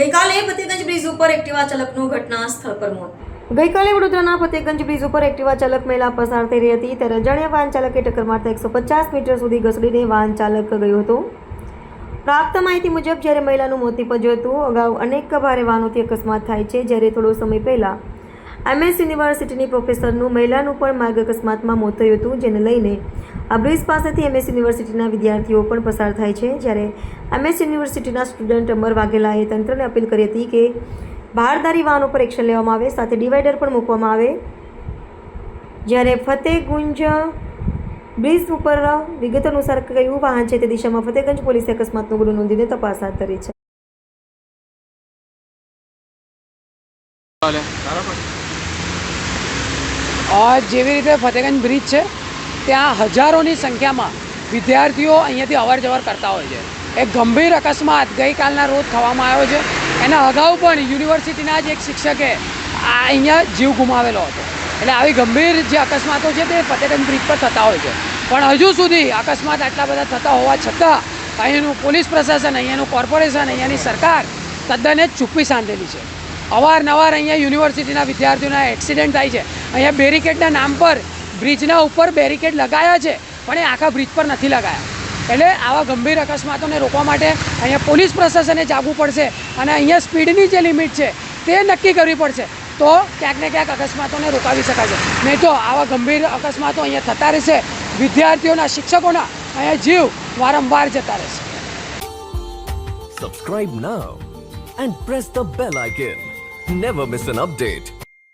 ગઈકાલે ફતેગંજ બ્રિજ ઉપર એક્ટિવા ચાલકનું ઘટના સ્થળ પર મોત. ગઈકાલે વડોદરાના ફતેગંજ બ્રિજ ઉપર એક્ટિવા ચાલક મહિલા પસાર થઈ રહી હતી ત્યારે અજાણ્યા વાહન ચાલકે ટક્કર મારતા એકસો પચાસ મીટર સુધી ઘસડીને વાહન ચાલક ગયો હતો. પ્રાપ્ત માહિતી મુજબ જ્યારે મહિલાનું મોત નીપજ્યું હતું, અગાઉ અનેક ભારે વાહનોથી અકસ્માત થાય છે, જ્યારે થોડો સમય પહેલા એમએસ યુનિવર્સિટીની પ્રોફેસરનું મહિલાનું પણ માર્ગ અકસ્માતમાં મોત થયું હતું, જેને લઈને આ બ્રિજ પાસેથી એમએસ યુનિવર્સિટીના વિદ્યાર્થીઓ પણ પસાર થાય છે. જ્યારે એમએસ યુનિવર્સિટીના સ્ટુડન્ટ અમર વાઘેલાએ તંત્રને અપીલ કરી હતી કે બહારદારી વાહનો પર એક્શન લેવામાં આવે, સાથે ડિવાઈડર પણ મૂકવામાં આવે. જ્યારે ફતેહગુંજ બ્રિજ ઉપર વિગત અનુસાર કયું વાહન છે તે દિશામાં ફતેગંજ પોલીસે અકસ્માતનો ગુનો નોંધીને તપાસ હાથ ધરી છે. જેવી રીતે ફતેગંજ બ્રિજ છે, ત્યાં હજારોની સંખ્યામાં વિદ્યાર્થીઓ અહીંયાથી અવર જવર કરતા હોય છે. એક ગંભીર અકસ્માત ગઈકાલના રોજ થવામાં આવ્યો છે. એના અગાઉ પણ યુનિવર્સિટીના જ એક શિક્ષકે આ અહીંયા જીવ ગુમાવેલો હતો. એટલે આવી ગંભીર જે અકસ્માતો છે તે ફતેગંજ બ્રિજ પર થતા હોય છે. પણ હજુ સુધી અકસ્માત આટલા બધા થતા હોવા છતાં અહીંયાનું પોલીસ પ્રશાસન, અહીંયાનું કોર્પોરેશન, અહીંયાની સરકાર તદ્દન જ ચૂપ્પી સાંધેલી છે. અવારનવાર અહીંયા યુનિવર્સિટીના વિદ્યાર્થીઓના એક્સિડન્ટ થાય છે. અહીંયા બેરિકેડના નામ પર બ્રિજના ઉપર બેરિકેડ લગાયા છે, પણ એ આખા બ્રિજ પર નથી લગાયા. એટલે આવા ગંભીર અકસ્માતોને રોકવા માટે અહીંયા પોલીસ પ્રશાસને જાગવું પડશે અને અહીંયા સ્પીડની જે લિમિટ છે, તે નક્કી કરવી પડશે. તો ક્યાંક ને ક્યાંક અકસ્માતોને રોકાવી શકાશે નહીં તો આવા ગંભીર અકસ્માતો અહીંયા થતા રહેશે, વિદ્યાર્થીઓના, શિક્ષકોના અહીંયા જીવ વારંવાર જતા રહેશે. Subscribe now and press the bell icon never miss an update.